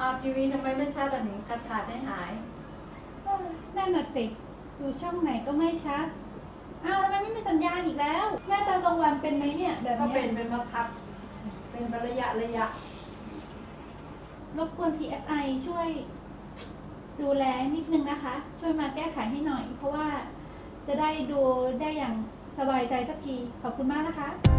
อาทีวีทำไมไม่ชัดอันนี้ขาดขาดให้หายเออนั่นน่ะสิดูช่องไหนก็ไม่ชัด อ้าวทำไมไม่มีสัญญาณอีกแล้ว แม่ตอนกลางวันเป็นไหมเนี่ยแบบก็เนี้ยเป็นเป็นมาพักเป็นเป็นระยะระยะ รบกวน PSI ช่วย ดูแลนิดนึงนะคะ ช่วยมาแก้ไขให้หน่อย เพราะว่าจะได้ดูได้อย่างสบายใจสักที ขอบคุณมากนะคะ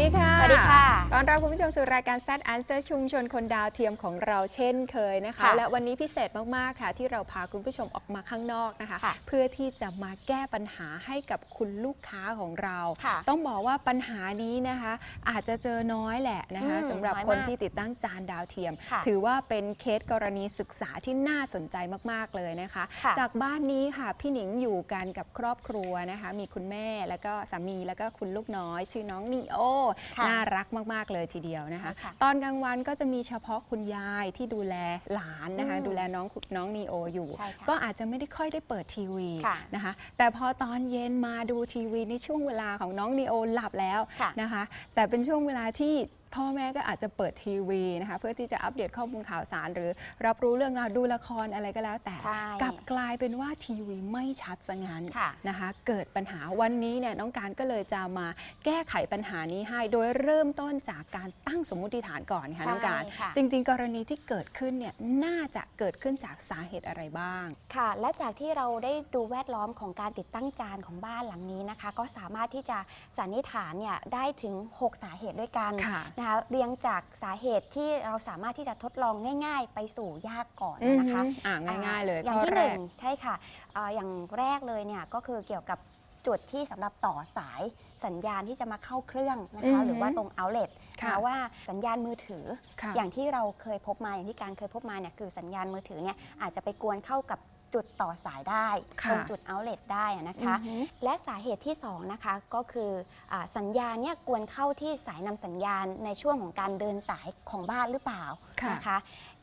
ดีค่ะ สวัสดีค่ะ ตอนรับคุณผู้ชมสู่รายการ Set Answer ชุมชนคนดาวเทียมของเราเช่นเคยนะคะค่ะและวันนี้พิเศษมากๆค่ะ ที่เราพาคุณผู้ชมออกมาข้างนอกนะคะค่ะเพื่อที่จะมาแก้ปัญหาให้กับคุณลูกค้าของเราค่ะต้องบอกว่าปัญหานี้นะคะ อาจจะเจอน้อยแหละนะคะอืมสำหรับน้อยคนมากที่ติดตั้งจานดาวเทียมค่ะถือว่าเป็นเคสกรณีศึกษาที่น่าสนใจมากๆเลยนะคะค่ะจากบ้านนี้ค่ะพี่หนิงอยู่กันกับครอบครัวนะคะ มีคุณแม่แล้วก็สามีแล้วก็คุณลูกน้อย ชื่อน้องนีโอค่ะน่ารักมาก ๆ เลยทีเดียวนะคะใช่ค่ะตอนกลางวันก็จะมีเฉพาะคุณยายที่ดูแลหลานนะคะอืมดูแลน้องน้องนีโออยู่ใช่ค่ะก็อาจจะไม่ได้ค่อยได้เปิดทีวีค่ะนะคะ แต่พอตอนเย็นมาดูทีวีในช่วงเวลาของน้องนีโอหลับแล้วค่ะนะคะ แต่เป็นช่วงเวลาที่ พ่อแม่ก็อาจจะเปิดทีวีนะคะเพื่อที่จะอัปเดตข้อมูลข่าวสาร หรือรับรู้เรื่องราวดูละครอะไรก็แล้วแต่ใช่กลับกลายเป็นว่าทีวีไม่ชัดซะงั้นค่ะ นะคะ เกิดปัญหาวันนี้เนี่ยน้องการก็เลยจะมาแก้ไขปัญหานี้ให้ โดยเริ่มต้นจากการตั้งสมมุติฐานก่อนค่ะน้องการ ใช่ค่ะ จริง ๆ กรณีที่เกิดขึ้นเนี่ยน่าจะเกิดขึ้นจากสาเหตุอะไรบ้าง ค่ะ และจากที่เราได้ดูแวดล้อมของการติดตั้งจานของบ้านหลังนี้นะคะ ก็สามารถที่จะสันนิษฐานเนี่ยได้ถึง 6 สาเหตุด้วยกัน ค่ะนะคะเรียงจากสาเหตุที่เราสามารถที่จะทดลองง่าย ๆ ไปสู่ยากก่อนอือนะฮึคะอ่าง่าย ๆ เลยอย่างข้อที่แรหนึ่กงใช่ค่ะอ่าอย่างแรกเลยเนี่ยก็คือเกี่ยวกับจุดที่สำหรับต่อสายสัญญาณที่จะมาเข้าเครื่องนะอืคะอฮึหรือว่าตรง outlet ค่ะนะว่าสัญญาณมือถือค่ะอย่างที่เราเคยพบมาอย่างที่การเคยพบมาเนี่ยคือสัญญาณมือถือเนี่ยอาจจะไปกวนเข้ากับ จุดต่อสายได้ค่ะตรงจุด outlet ได้อะนะคะอือฮึและสาเหตุที่2นะคะก็คืออาสัญญาณเนี่ยกวนเข้าที่สายนำสัญญาณในช่วงของการเดินสายของบ้านหรือเปล่าค่ะนะคะ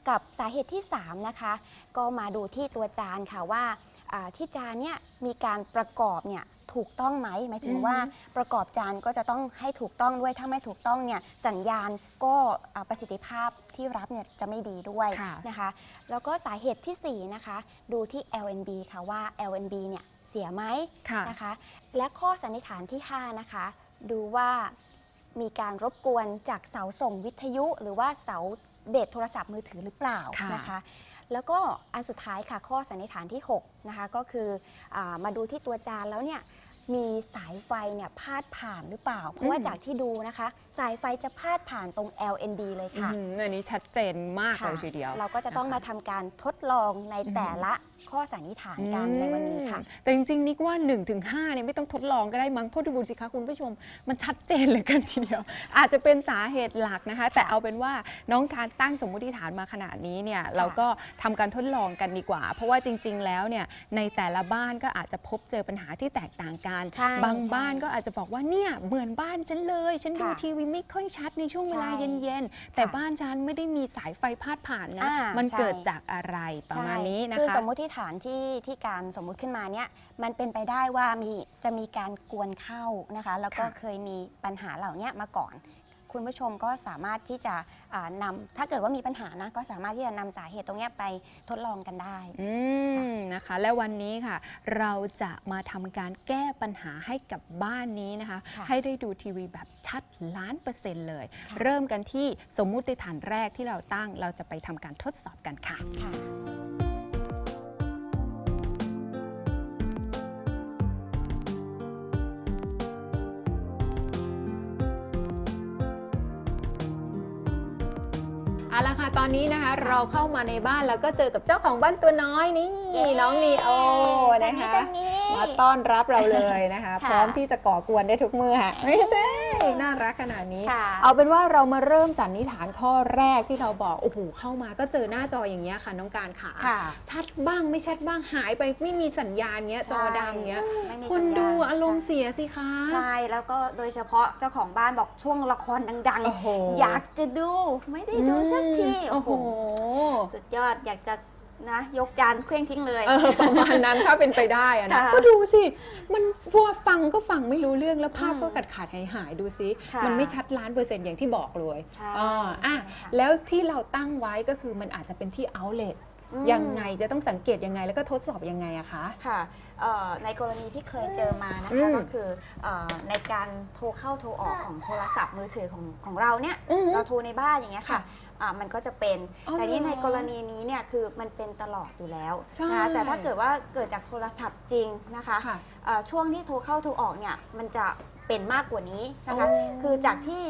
กับสาเหตุที่3นะคะก็มาดูที่ตัวจานค่ะว่าอ่า ที่จานเนี่ยมีการประกอบเนี่ยถูกต้องไหมหมายถึงว่าประกอบจานก็จะต้องให้ถูกต้องด้วยถ้าไม่ถูกต้องเนี่ยสัญญาณก็อ่าประสิทธิภาพที่รับเนี่ยจะไม่ดีด้วยค่ะนะคะ แล้วก็สาเหตุทีสี่ 4 นะคะ ดูที่ LNB ค่ะว่า LNB เนี่ยเสียไหมค่ะนะคะ และข้อสันนิษฐานที่ 5 นะคะ ดูว่ามีการรบกวนจากเสาส่งวิทยุ หรือว่าเสาเบสโทรศัพท์มือถือหรือเปล่าค่ะนะคะ แล้วก็อันสุดท้ายค่ะข้อสันนิษฐานที่6นะคะก็คืออามาดูที่ตัวจานแล้วเนี่ยมีสายไฟเนี่ยพาดผ่านหรือเปล่า เพราะว่าจากที่ดูนะคะ สายไฟจะพาดผ่านตรง LNB เลยค่ะอืมอันนี้ชัดเจนมากค่ะเลยทีเดียว เราก็จะต้องมานะคะทำการทดลองในแต่ละ ข้อสันนิษฐานกันในวันนี้ค่ะอืมแต่จริงๆนิกว่า1นถึงหเนี่ยไม่ต้องทดลองก็ได้มั้งเพราะดูบุญสิคะคุณผู้ชม มันชัดเจนเหลยกันทีเดียว อาจจะเป็นสาเหตุหลักนะคะ แต่เอาเป็นว่าน้องการตั้งสมมุติฐานมาขนาดนี้เนี่ยเราก็ทำการทดลองกันดีกว่า เพราะว่าจริง ๆ แล้วเนี่ยในแต่ละบ้านก็อาจจะพบเจอปัญหาที่แตกต่างกันใช่บางใช่บ้านก็อาจจะบอกว่าเนี่ยเหมือนบ้านฉันเลย ฉันดูค่ะทีวีไม่ค่อยชัดในช่วงเวลาใช่เย็นๆแต่ค่ะบ้านฉันไม่ได้มีสายไฟพาดผ่านนะอ่ามัมันเกิดใช่จากอะไรประมาณนี้นะคือคะสมมุติฐานที่ที่การสมมุติขึ้นมาเนี่ยมันเป็นไปได้ว่ามีจะมีการกวนเข้านะคะ แล้วก็ค่ะเคยมีปัญหาเหล่านี้มาก่อน คุณผู้ชมก็สามารถที่จะอ่านำถ้าเกิดว่ามีปัญหานะก็สามารถที่จะนำสาเหตุตรงเนี้ยไปทดลองกันได้อืมนะคะ และวันนี้ค่ะ เราจะมาทำการแก้ปัญหาให้กับบ้านนี้นะคะค่ะให้ได้ดูทีวีแบบชัดล้านเปอร์เซ็นต์เลยค่ะเริ่มกันที่สมมุติฐานแรกที่เราตั้ง เราจะไปทำการทดสอบกันค่ะค่ะ นนี้นะคะ เราเข้ามาในบ้านแล้วก็เจอกับเจ้าของบ้านตัวน้อยนี่เย้น้องนีโอนะคะตอนนี้มาต้อนรับเราเลยนะคะค่ะพร้อมที่จะก่อกวนได้ทุกเมื่อไม่ใช่ น่ารักขนาดนี้ค่ะเอาเป็นว่าเรามาเริ่มสันนิษฐานข้อแรกที่เราบอกโอ้โหเข้ามาก็เจอหน้าจออย่างเงี้ยค่ะน้องการขาค่ะชัดบ้างไม่ชัดบ้างหายไปไม่มีสัญญาณเงี้ยจอดำเงี้ยไม่มีคนสัญญาณดูอารมณ์ค่ะเสียสิคะ ใช่แล้วก็โดยเฉพาะเจ้าของบ้านบอกช่วงละครดังโอ้โหๆอยากจะดูไม่ได้ดูสักทีโอ้โหสุดยอดอยากจะ นะยกจานเคว้งทิ้งเลย เออประมาณนั้นถ้าเป็นไปได้อะนะค่ะก็ดูสิ มันฟัวฟังก็ฟังไม่รู้เรื่องแล้วภาพอืมก็ขาดขาดหายหายๆดูสิค่ะมันไม่ชัดล้านเปอร์เซ็นต์อย่างที่บอกเลยใช่อ่าอะใช่ค่ะแล้วที่เราตั้งไว้ก็คือมันอาจจะเป็นที่ outlet อืม ยังไงจะต้องสังเกตยังไงแล้วก็ทดสอบยังไงอะคะ ค่ะเอ่อในกรณีที่เคยเจอมานะอืคะม ก็คือเออในการโทรเข้าโทรออกของโทรศัพท์มือถือของของเราเนี่ย อือหือเราโทรในบ้านอย่างเงี้ยค่ะ ค่ะ อ่ามันก็จะเป็นอ๋อแต่นี่เหรอในกรณีนี้เนี่ยคือมันเป็นตลอดอยู่แล้วใช่นะคะแต่ถ้าเกิดว่าเกิดจากโทรศัพท์จริงนะคะค่ะเอ่อช่วงที่โทรเข้าโทรออกเนี่ยมันจะเป็นมากกว่านี้นะคะอ๋อคือจากที่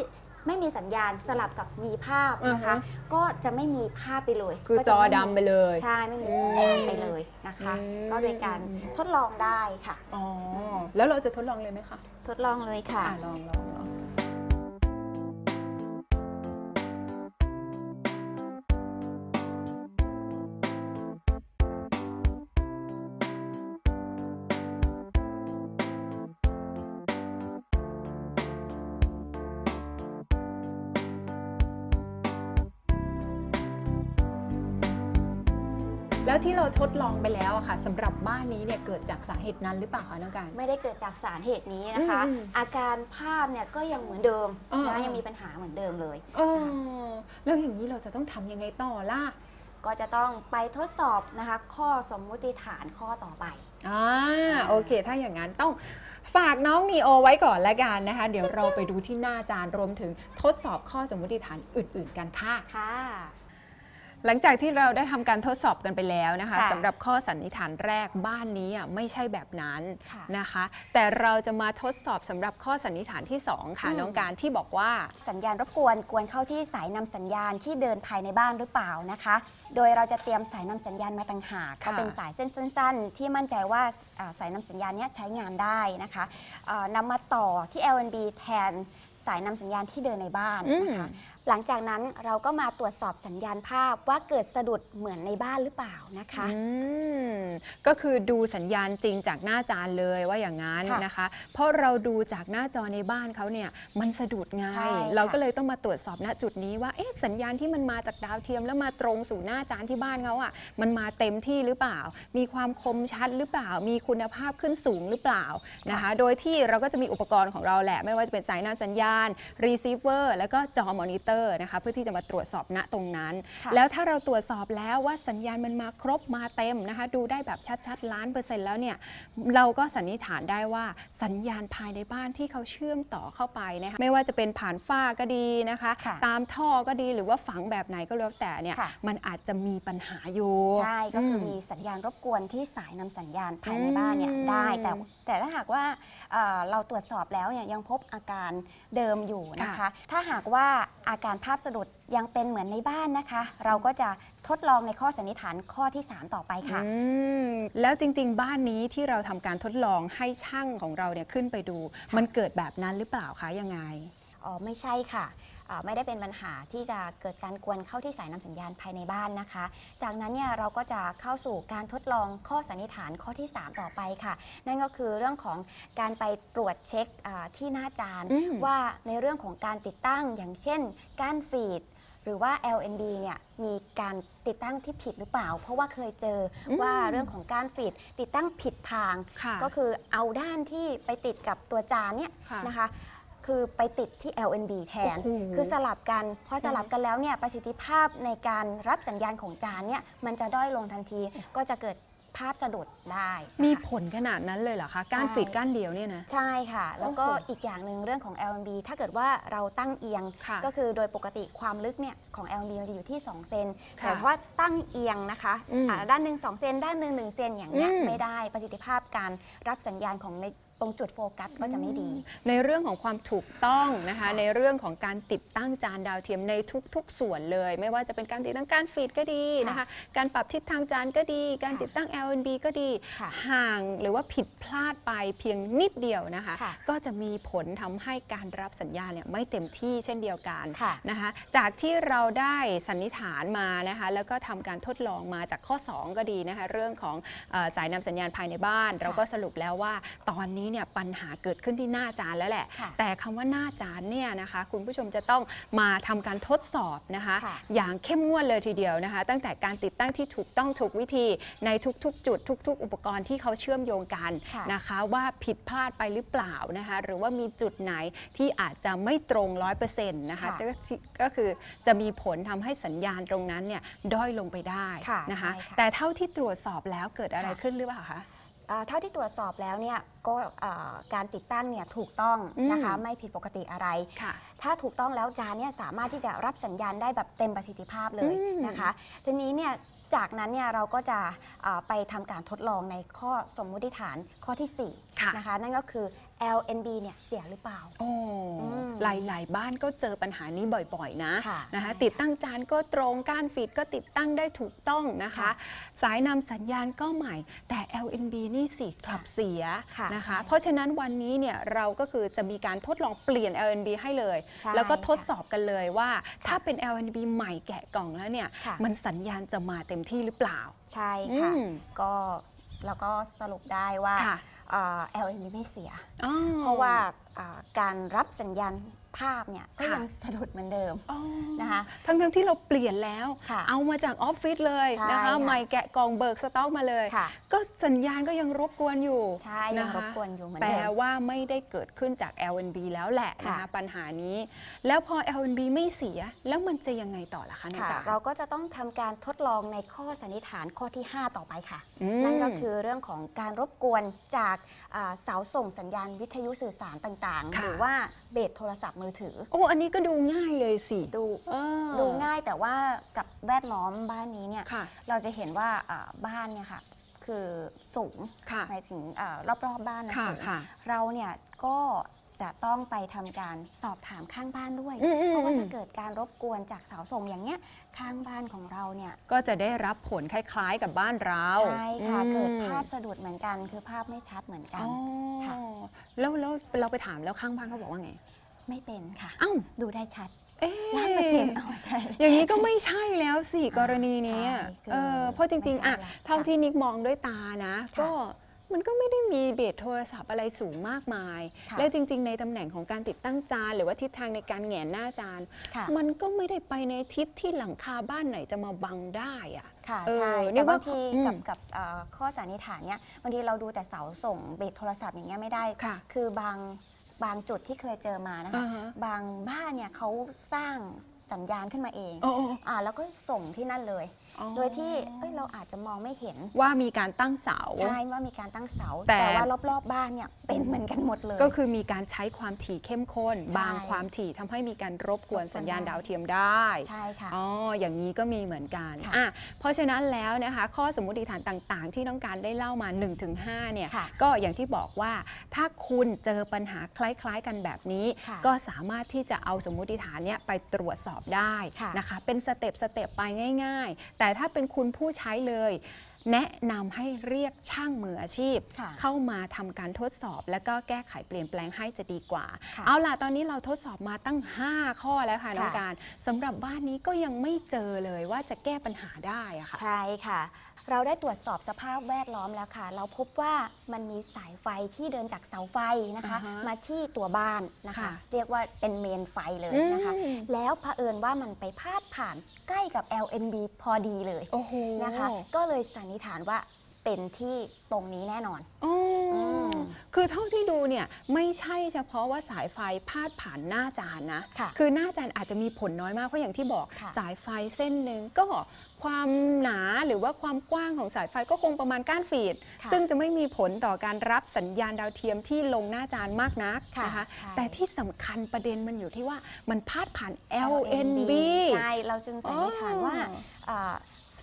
ไม่มีสัญญาณสลับกับมีภาพนะคะ อือฮะ ก็จะไม่มีภาพไปเลยคือก็จจะอม่มีดำไปเลย ใช่ไม่มีสัญญาณไปเลยนะคะ อืม ก็โดยการทดลองได้ค่ะ อ๋อ แล้วเราจะทดลองเลยไหมคะ ทดลองเลยค่ะ อะลองลองลอง แล้วที่เราทดลองไปแล้วอะค่ะสำหรับบ้านนี้เนี่ยเกิดจากสาเหตุนั้นหรือเปล่าคะน้องการไม่ได้เกิดจากสาเหตุนี้นะคะอืมอาการภาพเนี่ยก็ยังเหมือนเดิมอ่านะอ่ายัยังมีปัญหาเหมือนเดิมเลยเออแล้วอย่างนี้เราจะต้องทำยังไงต่อล่ะก็จะต้องไปทดสอบนะคะ ข้อสมมุติฐานข้อต่อไปอ่าโอเค ถ้าอย่างนั้นต้องฝากน้องนีโอไว้ก่อนละกันนะคะ เดี๋ยวเราไปดูที่หน้าจานรวมถึงทดสอบข้อสมมติฐานอื่น ๆ กันค่ะค่ะ หลังจากที่เราได้ทำการทดสอบกันไปแล้วนะคะค่ะสำหรับข้อสันนิษฐานแรกบ้านนี้อะไม่ใช่แบบนั้นค่ะนะคะ แต่เราจะมาทดสอบสำหรับข้อสันนิษฐานที่สองค่ะอืม น้องการที่บอกว่า สัญญาณรบกวนกวนเข้าที่สายนำสัญญาณที่เดินภายในบ้านหรือเปล่านะคะ โดยเราจะเตรียมสายนำสัญญาณมาต่างหากค่ะก็เป็นสายเส้นสั้น ๆ ที่มั่นใจว่าอ่าสายนำสัญญาณเนี้ยใช้งานได้นะคะเอ่อนำมาต่อที่ LNB แทนสายนำสัญญาณที่เดินในบ้านนะคะ หลังจากนั้นเราก็มาตรวจสอบสัญญาณภาพว่าเกิดสะดุดเหมือนในบ้านหรือเปล่านะคะ อืมก็คือดูสัญญาณจริงจากหน้าจานเลยว่าอย่างนั้นค่ะนะคะ เพราะเราดูจากหน้าจอในบ้านเขาเนี่ยมันสะดุดไงใช่ค่ะ เราก็เลยต้องมาตรวจสอบณจุดนี้ว่าเอ๊ะสัญญาณที่มันมาจากดาวเทียมแล้วมาตรงสู่หน้าจานที่บ้านเขาอะ่ะมันมาเต็มที่หรือเปล่า มีความคมชัดหรือเปล่า มีคุณภาพขึ้นสูงหรือเปล่านะคะ โดยที่เราก็จะมีอุปกรณ์ของเราแหละ ไม่ว่าจะเป็นสายนำสัญญาณ receiver แล้วก็จอมอนิเตอร์นะคะเพื่อที่จะมาตรวจสอบณตรงนั้นค่ะแล้วถ้าเราตรวจสอบแล้วว่าสัญญาณมันมาครบมาเต็มนะคะดูได้แบบชัดๆล้านเปอร์เซ็นต์แล้วเนี่ยเราก็สันนิษฐานได้ว่าสัญญาณภายในบ้านที่เขาเชื่อมต่อเข้าไปนะคะไม่ว่าจะเป็นผ่านฝ้าก็ดีนะคะค่ะตามท่อก็ดีหรือว่าฝังแบบไหนก็แล้วแต่เนี่ยค่ะมันอาจจะมีปัญหาอยู่ ใช่ก็คืออมมีสัญญาณรบกวนที่สายนำสัญญาณภายในบ้านเนี่ยอืมได้แต่ แต่ถ้าหากว่าเอ่อเราตรวจสอบแล้วเนี่ยยังพบอาการเดิมอยู่นะคะ ถ้าหากว่าอาการภาพสะดุดยังเป็นเหมือนในบ้านนะคะ เราก็จะทดลองในข้อสันนิษฐานข้อที่ 3 ต่อไปค่ะ อืมแล้วจริงๆ บ้านนี้ที่เราทำการทดลองให้ช่างของเราเนี่ยขึ้นไปดู มันเกิดแบบนั้นหรือเปล่าคะยังไง อ๋อไม่ใช่ค่ะอ่า ไม่ได้เป็นปัญหาที่จะเกิดการกวนเข้าที่สายนำสัญญาณภายในบ้านนะคะ จากนั้นเนี่ยเราก็จะเข้าสู่การทดลองข้อสันนิษฐานข้อที่ 3 ต่อไปค่ะ นั่นก็คือเรื่องของการไปตรวจเช็คอ่าที่หน้าจานอืมว่าในเรื่องของการติดตั้งอย่างเช่นก้านฟีดหรือว่า LNB เนี่ยมีการติดตั้งที่ผิดหรือเปล่า เพราะว่าเคยเจออมว่าเรื่องของการฟีดติดตั้งผิดทางค่ะก็คือเอาด้านที่ไปติดกับตัวจานเนี่ยค่ะนะคะ คือไปติดที่ LNB แทนโอ้โหคือสลับกันพอสลับกันแล้วเนี่ยประสิทธิภาพในการรับสัญญาณของจานเนี่ยมันจะด้อยลงทันทีก็จะเกิดภาพสะดุดได้นะคะมีผลขนาดนั้นเลยเหรอคะ ก้านใช่ฝีดก้านเดียวเนี่ยนะ ใช่ค่ะ แล้วก็โอ้โหอีกอย่างหนึ่งเรื่องของ LNB ถ้าเกิดว่าเราตั้งเอียงค่ะก็คือโดยปกติความลึกเนี่ยของ LNB มันจะอยู่ที่ 2 เซนค่ะแต่ว่าตั้งเอียงนะคะอืมอ่าด้านหนึ่ง2เซน ด้านหนึ่ง1เซนอย่างเงี้ยอืมไม่ได้ประสิทธิภาพการรับสัญญาณของใน ตรงจุดโฟกัสก็จะไม่ดี ในเรื่องของความถูกต้องนะคะค่ะในเรื่องของการติดตั้งจานดาวเทียมในทุก ๆ ส่วนเลย ไม่ว่าจะเป็นการติดตั้งการฟีดก็ดีนะคะ การปรับทิศทางจานก็ดี การติดตั้ง LNB ก็ดีค่ะห่างหรือว่าผิดพลาดไปเพียงนิดเดียวนะคะค่ะก็จะมีผลทำให้การรับสัญญาณเนี่ยไม่เต็มที่เช่นเดียวกันค่ะนะคะ จากที่เราได้สันนิษฐานมานะคะ แล้วก็ทำการทดลองมาจากข้อ 2 ก็ดีนะคะ เรื่องของเออสายนำสัญญาณภายในบ้าน เราก็สรุปแล้วว่าตอนนี้เนี่ยปัญหาเกิดขึ้นที่หน้าจานแล้วแหละค่ะแต่คำว่าหน้าจานเนี่ยนะคะคุณผู้ชมจะต้องมาทำการทดสอบนะคะค่ะอย่างเข้มงวดเลยทีเดียวนะคะ ตั้งแต่การติดตั้งที่ถูกต้องถูกวิธีในทุกๆ จุดทุก ๆ อุปกรณ์ที่เขาเชื่อมโยงกันค่ะนะคะว่าผิดพลาดไปหรือเปล่านะคะหรือว่ามีจุดไหนที่อาจจะไม่ตรง100%นะคะค่ะจะก็คือจะมีผลทำให้สัญญาณตรงนั้นเนี่ยด้อยลงไปได้ค่ะนะคะใช่ค่ะแต่เท่าที่ตรวจสอบแล้วเกิดอะไรค่ะขึ้นหรือเปล่าคะ อ่าเท่าที่ตรวจสอบแล้วเนี่ยก็อ่าการติดตั้งเนี่ยถูกต้องนะคะอืม ไม่ผิดปกติอะไร ค่ะ ถ้าถูกต้องแล้วจานเนี่ยสามารถที่จะรับสัญญาณได้แบบเต็มประสิทธิภาพเลยอืม นะคะ ทีนี้เนี่ยจากนั้นเนี่ยเราก็จะอ่าไปทำการทดลองในข้อสมมุติฐานข้อที่ค่ะ4นะคะนั่นก็คือ LNB เนี่ยเสียหรือเปล่า โอ้ อืม หลาย ๆ บ้านก็เจอปัญหานี้บ่อย ๆ นะค่ะนะคะใช่ติดตั้งจานก็ตรงการฟีดก็ติดตั้งได้ถูกต้องนะคะค่ะสายนำสัญญาณก็ใหม่ แต่ LNB นี่สิกลับเสียค่ะนะคะใช่เพราะฉะนั้นวันนี้เนี่ยเราก็คือจะมีการทดลองเปลี่ยน LNB ให้เลยใช่แล้วก็ทดค่ะสอบกันเลยว่าค่ะถ้าเป็น LNB ใหม่แกะกล่องแล้วเนี่ยค่ะมันสัญญาณจะมาเต็มที่หรือเปล่า ใช่ค่ะอืมก็เราก็สรุปได้ว่า ค่ะอ่า LNB ไม่เสียอ๋อเพราะว่าอ่าการรับสัญญาณ ภาพเนี่ยก็ค่ะยังสะดุดเหมือนเดิมอ๋อนะคะ ทั้งทั้งๆที่เราเปลี่ยนแล้วค่ะเอามาจากออฟฟิศเลยใช่นะคะค่ะใหม่แกะกล่องเบิกสต็อกมาเลยค่ะก็สัญญาณก็ยังรบกวนอยู่ใช่ยังนะคะรบกวนอยู่เหมือนแปลเดิมว่าไม่ได้เกิดขึ้นจาก LNB แล้วแหละนะค่ะคะปัญหานี้ แล้วพอ LNB ไม่เสียแล้วมันจะยังไงต่อล่ะคะน้องค่ะกาเราก็จะต้องทำการทดลองในข้อสันนิษฐานข้อที่ 5 ต่อไปค่ะอืมนั่นก็คือเรื่องของการรบกวนจากอ่าเสาส่งสัญญาณวิทยุสื่อสารต่างๆค่ะหรือว่าเบสโทรศัพท์มือถือ โอ้ อันนี้ก็ดูง่ายเลยสิ ดูเออ ดูง่ายแต่ว่ากับแวดล้อมบ้านนี้เนี่ย ค่ะ เราจะเห็นว่าอ่าบ้านเนี่ยค่ะ คือสูงค่ะ หมายถึงอารอบๆบ้านนะค่ะ สูงค่ะ เราเนี่ยก็จะต้องไปทำการสอบถามข้างบ้านด้วย อืมอืมเพราะว่าอืม ถ้าเกิดการรบกวนจากเสาส่งอย่างเงี้ยข้างบ้านของเราเนี่ย ก็จะได้รับผลคล้ายๆกับบ้านเราใช่ค่ะ อืมเกิดภาพสะดุดเหมือนกัน คือภาพไม่ชัดเหมือนกัอ๋น อค่ะ แล้วแล้วเราไปถามแล้วข้างบ้านเขาบอกว่าไง ไม่เป็นค่ะ อ้าวดูได้ชัดเอ๊ะล้านเปอร์เซ็นต์เอาใช่ อย่างนี้ก็ไม่ใช่แล้วสิกรณีนี้ใช่อะคือเออเพราะจริง ๆอะไม่ใช่แล้วเท่าค่ะที่นิกมองด้วยตานะค่ะก็มันก็ไม่ได้มีเบสโทรศัพท์อะไรสูงมากมายค่ะและจริง ๆ ในตำแหน่งของการติดตั้งจาน หรือว่าทิศทางในการแหงนหน้าจานค่ะมันก็ไม่ได้ไปในทิศที่หลังคาบ้านไหนจะมาบังได้อะค่ะเออใช่นี่แต่ว่าบางทีอืมกับกับเอ่อข้อสันนิษฐานเนี่ยบางทีเราดูแต่เสาส่งเบสโทรศัพท์อย่างเงี้ยไม่ได้ค่ะคือบาง บางจุดที่เคยเจอมานะคะอ่าฮะบางบ้านเนี่ยเขาสร้างสัญญาณขึ้นมาเองโอ้โอ้อ่าแล้วก็ส่งที่นั่นเลยอ๋อ โดยที่เอ้ยเราอาจจะมองไม่เห็นว่ามีการตั้งเสา ใช่ว่ามีการตั้งเสา แต่ แต่ว่ารอบๆบ้านเนี่ยเป็นเหมือนกันหมดเลย ก็คือมีการใช้ความถี่เข้มข้นใช่บางความถี่ทำให้มีการรบกวนรบกวนสัญญาณได้ดาวเทียมได้ใช่ค่ะ อ๋ออย่างนี้ก็มีเหมือนกันค่ะอะเพราะฉะนั้นแล้วนะคะ ข้อสมมติฐานต่างๆ ที่น้องการได้เล่ามา 1-5เนี่ยค่ะก็อย่างที่บอกว่าถ้าคุณเจอปัญหาคล้ายๆกันแบบนี้ ค่ะ ก็สามารถที่จะเอาสมมติฐานเนี่ยไปตรวจสอบได้ค่ะนะคะ เป็นสเต็ปสเต็ปไปง่าย ๆ แต่ถ้าเป็นคุณผู้ใช้เลย แนะนำให้เรียกช่างมืออาชีพ ค่ะเข้ามาทำการทดสอบ แล้วก็แก้ไขเปลี่ยนแปลงให้จะดีกว่า ค่ะเอาล่ะตอนนี้เราทดสอบมาตั้ง 5 ข้อแล้วค่ะน้องค่ะ การสำหรับบ้านนี้ก็ยังไม่เจอเลยว่าจะแก้ปัญหาได้อะค่ะ ใช่ค่ะ เราได้ตรวจสอบสภาพแวดล้อมแล้วค่ะ เราพบว่ามันมีสายไฟที่เดินจากเสาไฟนะคะ อ่าฮะมาที่ตัวบ้านนะคะ ค่ะเรียกว่าเป็นเมนไฟเลยนะคะ อืม แล้วเผอิญว่ามันไปพาดผ่านใกล้กับ LNB พอดีเลยโอ้โหนะคะ ก็เลยสันนิษฐานว่าเป็นที่ตรงนี้แน่นอน อ๋ออม คือเท่าที่ดูเนี่ยไม่ใช่เฉพาะว่าสายไฟพาดผ่านหน้าจานนะค่ะคือหน้าจานอาจจะมีผลน้อยมากเพราะอย่างที่บอกค่ะ สายไฟเส้นหนึ่งก็ความหนาหรือว่าความกว้างของสายไฟก็คงประมาณก้านฟีด ค่ะซึ่งจะไม่มีผลต่อการรับสัญญาณดาวเทียมที่ลงหน้าจานมากนักค่ะนะคะใช่ แต่ที่สำคัญประเด็นมันอยู่ที่ว่ามันพาดผ่าน LNB ใช่ เราจึงสันนิษฐานว่าอ๋ออ่า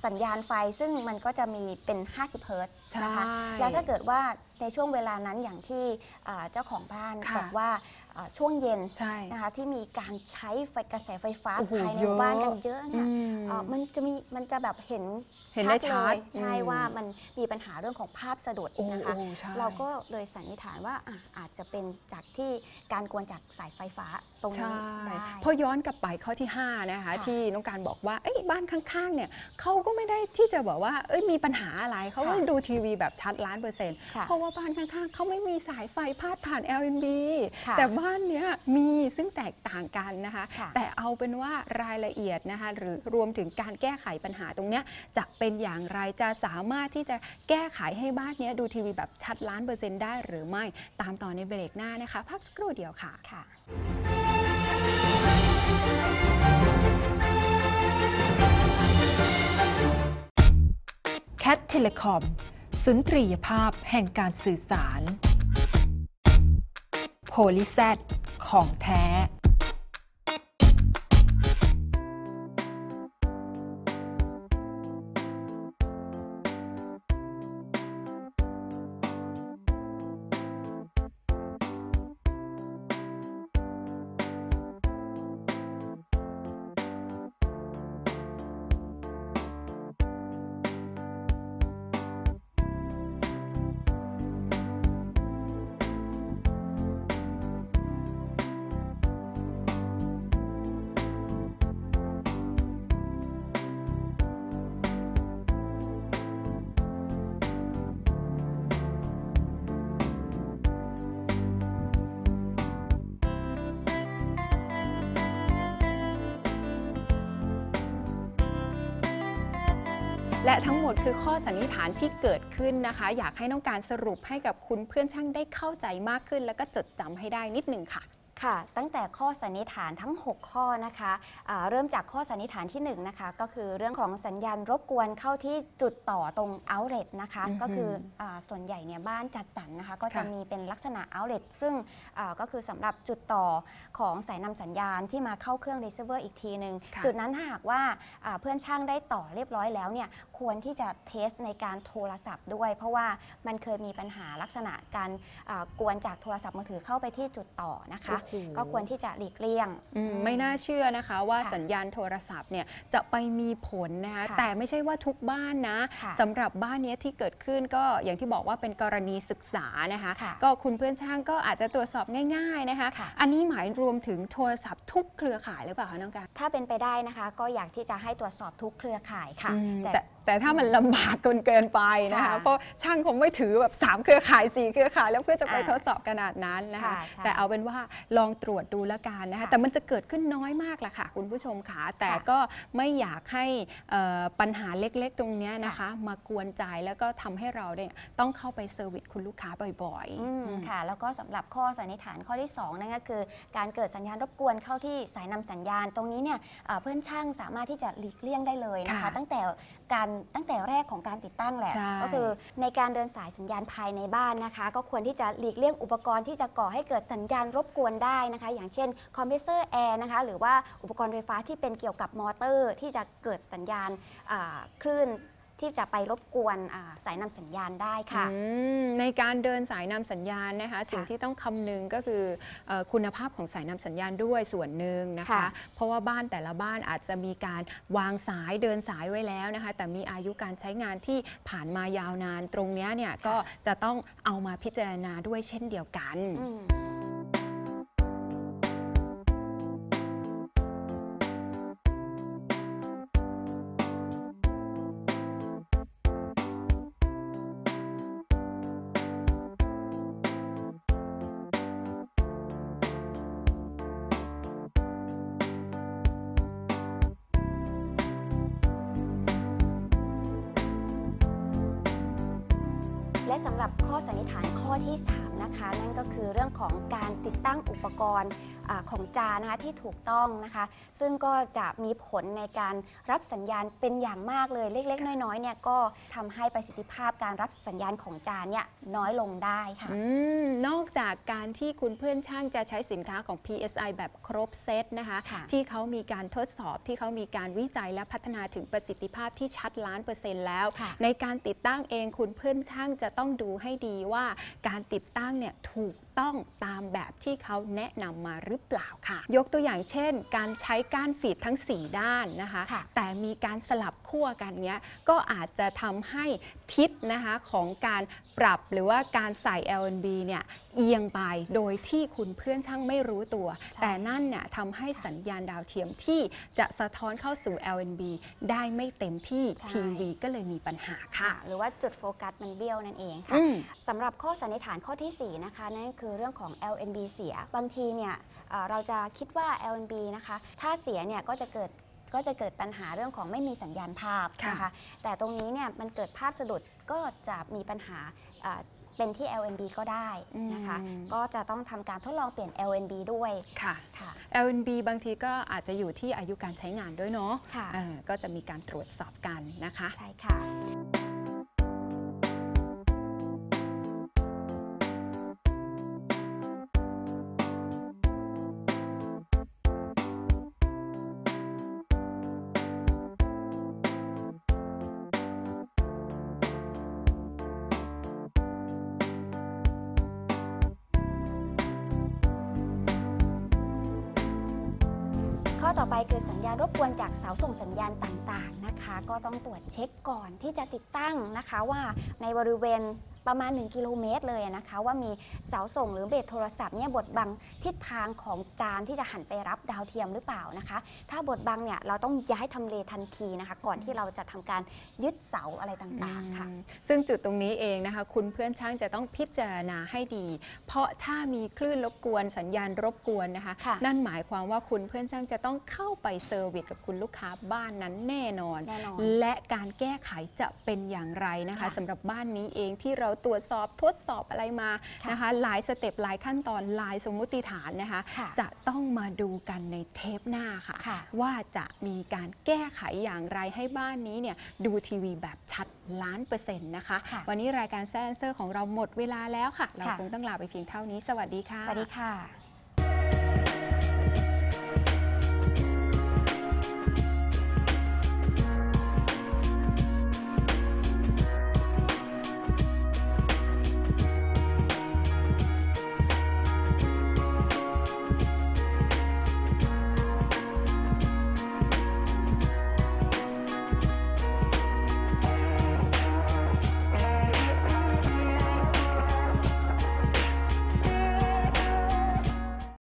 สัญญาณไฟซึ่งมันก็จะมีเป็น 50 เฮิรตซ์ใช่นะคะแล้วถ้าเกิดว่าในช่วงเวลานั้นอย่างที่อ่าเจ้าของบ้านค่ะ บอกว่าอ่าช่วงเย็นใช่นะคะที่มีการใช้ไฟกระแสไฟฟ้าโอ้โหภายในเยอะบ้านกันเยอะเนี่ยอืมเอ่อมันจะมีมันจะแบบเห็นเห็นได้ชัดเลยใช่อืมว่ามันมีปัญหาเรื่องของภาพสะดุดโอ้นะคะโอ้ใช่เราก็เลยสันนิษฐานว่าอะอาจจะเป็นจากที่การกวนจากสายไฟฟ้าตรงใช่นี้ได้พอย้อนกลับไปข้อที่5นะคะค่ะที่น้องการบอกว่าเอ้ยบ้านข้างๆเนี่ยเขาก็ไม่ได้ที่จะบอกว่าเอ้ยมีปัญหาอะไรเขาก็ค่ะดูทีวีแบบชัดล้านเปอร์เซ็นต์ค่ะเพราะว่าบ้านข้างๆเขาไม่มีสายไฟพาดผ่าน LNB ค่ะแต่บ้านเนี้ยมีซึ่งแตกต่างกันนะคะค่ะแต่เอาเป็นว่ารายละเอียดนะคะหรือรวมถึงการแก้ไขปัญหาตรงเนี้ยจะเป็นอย่างไรจะสามารถที่จะแก้ไขให้บ้านเนี้ยดูทีวีแบบชัดล้านเปอร์เซ็นต์ได้หรือไม่ตามต่อในเบรกหน้านะคะ พักสักครู่เดียวค่ะค่ะแคทเทเลคอมสุนทรียภาพแห่งการสื่อสาร โพลิแซดของแท้ ดคือข้อสันนิษฐานที่เกิดขึ้นนะคะ อยากให้น้องการสรุปให้กับคุณเพื่อนช่างได้เข้าใจมากขึ้น แล้วก็จดจำให้ได้นิดหนึ่งค่ะ ค่ะ ตั้งแต่ข้อสันนิษฐานทั้ง 6 ข้อนะคะอ่าเริ่มจากข้อสันนิษฐานที่1นะคะก็คือเรื่องของสัญญาณรบกวนเข้าที่จุดต่อตรง outlet นะคะอือหือก็คืออาส่วนใหญ่เนี่ยบ้านจัดสรรนะคะก็จะค่ะมีเป็นลักษณะ outlet ซึ่งอ่าก็คือสำหรับจุดต่อของสายนำสัญญาณที่มาเข้าเครื่อง receiver อีกทีหนึ่งค่ะจุดนั้นถ้าหากว่าอ่าเพื่อนช่างได้ต่อเรียบร้อยแล้วเนี่ยควรที่จะเทสในการโทรศัพท์ด้วย เพราะว่ามันเคยมีปัญหาลักษณะการอ่ากวนจากโทรศัพท์มือถือเข้าไปที่จุดต่อนะคะโอ้โหก็ควรที่จะหลีกเลี่ยงอืมไม่น่าเชื่อนะคะว่าค่ะสัญญาณโทรศัพท์เนี่ยจะไปมีผลนะคะค่ะแต่ไม่ใช่ว่าทุกบ้านนะค่ะสำหรับบ้านเนี้ยที่เกิดขึ้นก็อย่างที่บอกว่าเป็นกรณีศึกษานะคะค่ะก็คุณเพื่อนช่างก็อาจจะตรวจสอบง่าย ๆนะคะค่ะอันนี้หมายรวมถึงโทรศัพท์ทุกเครือข่ายหรือเปล่าคะน้องการถ้าเป็นไปได้นะคะ ก็อยากที่จะให้ตรวจสอบทุกเครือข่ายค่ะอืมแต่แต่แต่ถ้ามันลำบากเกินเกินไปนะคะค่ะเพราะช่างคงไม่ถือแบบ3เครือข่าย4เครือข่าย แล้วเพื่อจะไปอ่าทดสอบขนาดนั้นนะคะค่ะใช่แต่เอาเป็นว่าลองตรวจดูแล้วกันนะคะค่ะแต่มันจะเกิดขึ้นน้อยมากแหละค่ะ คุณผู้ชมค่ะแต่ค่ะก็ไม่อยากให้เอ่อปัญหาเล็กๆ ตรงเนี้ยนะคะค่ะมากวนใจแล้วก็ทำให้เราเนี่ยต้องเข้าไปเซอร์วิสคุณลูกค้าบ่อยๆอืมอืมค่ะ แล้วก็สำหรับข้อสันนิษฐานข้อที่2นั่นก็คือ การเกิดสัญญาณรบกวนเข้าที่สายนำสัญญาณ ตรงนี้เนี่ยเอ่อเพื่อนช่างสามารถที่จะหลีกเลี่ยงได้เลยนะคะค่ะตั้งแต่ การตั้งแต่แรกของการติดตั้งแหละ ใช่ ก็คือในการเดินสายสัญญาณภายในบ้านนะคะ ก็ควรที่จะหลีกเลี่ยงอุปกรณ์ที่จะก่อให้เกิดสัญญาณรบกวนได้นะคะ อย่างเช่นคอมเพรสเซอร์แอร์นะคะ หรือว่าอุปกรณ์ไฟฟ้าที่เป็นเกี่ยวกับมอเตอร์ที่จะเกิดสัญญาณอ่าคลื่น ที่จะไปรบกวนอ่าสายนำสัญญาณได้ค่ะอืมในการเดินสายนำสัญญาณนะคะ สิ่งที่ต้องคำนึงก็คือเออคุณภาพของสายนำสัญญาณด้วยส่วนหนึ่งนะคะค่ะเพราะว่าบ้านแต่ละบ้านอาจจะมีการวางสายเดินสายไว้แล้วนะคะ แต่มีอายุการใช้งานที่ผ่านมายาวนานตรงเนี้ยเนี่ยก็จะต้องเอามาพิจารณาด้วยเช่นเดียวกัน สำหรับข้อสันนิษฐานข้อที่ 3 นะคะ นั่นก็คือเรื่องของการติดตั้งอุปกรณ์ ของจานนะคะที่ถูกต้องนะคะ ซึ่งก็จะมีผลในการรับสัญญาณเป็นอย่างมากเลยเล็ก ๆ น้อยๆเนี่ยก็ทำให้ประสิทธิภาพการรับสัญญาณของจานเนี่ยน้อยลงได้ค่ะอืมนอกจากการที่คุณเพื่อนช่างจะใช้สินค้าของ PSI แบบครบเซตนะคะค่ะที่เขามีการทดสอบที่เขามีการวิจัยและพัฒนาถึงประสิทธิภาพที่ชัดล้านเปอร์เซ็นต์แล้วค่ะในการติดตั้งเองคุณเพื่อนช่างจะต้องดูให้ดีว่าการติดตั้งเนี่ยถูก ต้องตามแบบที่เขาแนะนำมาหรือเปล่าค่ะ ยกตัวอย่างเช่น การใช้ก้านฟีดทั้ง 4 ด้านนะคะค่ะแต่มีการสลับขั้วกันเนี้ยก็อาจจะทำให้ทิศนะคะของการปรับหรือว่าการใส่ LNB เนี่ยเอียงไปโดยที่คุณเพื่อนช่างไม่รู้ตัวใช่แต่นั่นเนี่ยทำให้สัญญาณดาวเทียมที่จะสะท้อนเข้าสู่ LNB ได้ไม่เต็มที่ทีวีก็เลยมีปัญหาค่ะ หรือว่าจุดโฟกัสมันเบี้ยวนั่นเองค่ะ อืม สำหรับข้อสันนิษฐานข้อทีสี่ 4 นะคะ นั่นคือเรื่องของ LNB เสีย บางทีเนี่ยเอ่อเราจะคิดว่า LNB นะคะ ถ้าเสียเนี่ยก็จะเกิด ก็จะเกิดปัญหาเรื่องของไม่มีสัญญาณภาพค่ะนะคะแต่ตรงนี้เนี่ยมันเกิดภาพสะดุดก็จะมีปัญหาเอ่อเป็นที่ LNB ก็ได้นะคะอืมก็จะต้องทำการทดลองเปลี่ยน LNB ด้วยค่ะค่ะ LNB บางทีก็อาจจะอยู่ที่อายุการใช้งานด้วยเนาะค่ะเออก็จะมีการตรวจสอบกันนะคะ ใช่ค่ะ รบกวนจากเสาส่งสัญญาณต่างๆนะคะ ก็ต้องตรวจเช็คก่อนที่จะติดตั้งนะคะว่าในบริเวณ ประมาณ 1 กิโลเมตรเลยนะคะ ว่ามีเสาส่งหรือเบสโทรศัพท์เนี่ยบดบังทิศทางของจานที่จะหันไปรับดาวเทียมหรือเปล่านะคะ ถ้าบดบังเนี่ยเราต้องย้ายทำเลทันทีนะคะ ก่อนที่เราจะทำการยึดเสาอะไรต่างๆค่ะอืมซึ่งจุดตรงนี้เองนะคะ คุณเพื่อนช่างจะต้องพิจารณาให้ดี เพราะถ้ามีคลื่นรบกวนสัญญาณรบกวนนะคะค่ะนั่นหมายความว่าคุณเพื่อนช่างจะต้องเข้าไปเซอร์วิสกับคุณลูกค้าบ้านนั้นแน่นอนแน่นอนและการแก้ไขจะเป็นอย่างไรนะคะค่ะสำหรับบ้านนี้เองที่เราตรวจสอบทดสอบอะไรมาค่ะนะคะหลายสเต็ปหลายขั้นตอนหลายสมมุติฐานนะคะค่ะจะต้องมาดูกันในเทปหน้าค่ะค่ะ ว่าจะมีการแก้ไขอย่างไรให้บ้านนี้เนี่ยดูทีวีแบบชัดล้านเปอร์เซ็นต์นะคะค่ะวันนี้รายการแซนเซอร์ของเราหมดเวลาแล้วค่ะ เราค่ะคงต้องลาไปเพียงเท่านี้ สวัสดีค่ะ สวัสดีค่ะ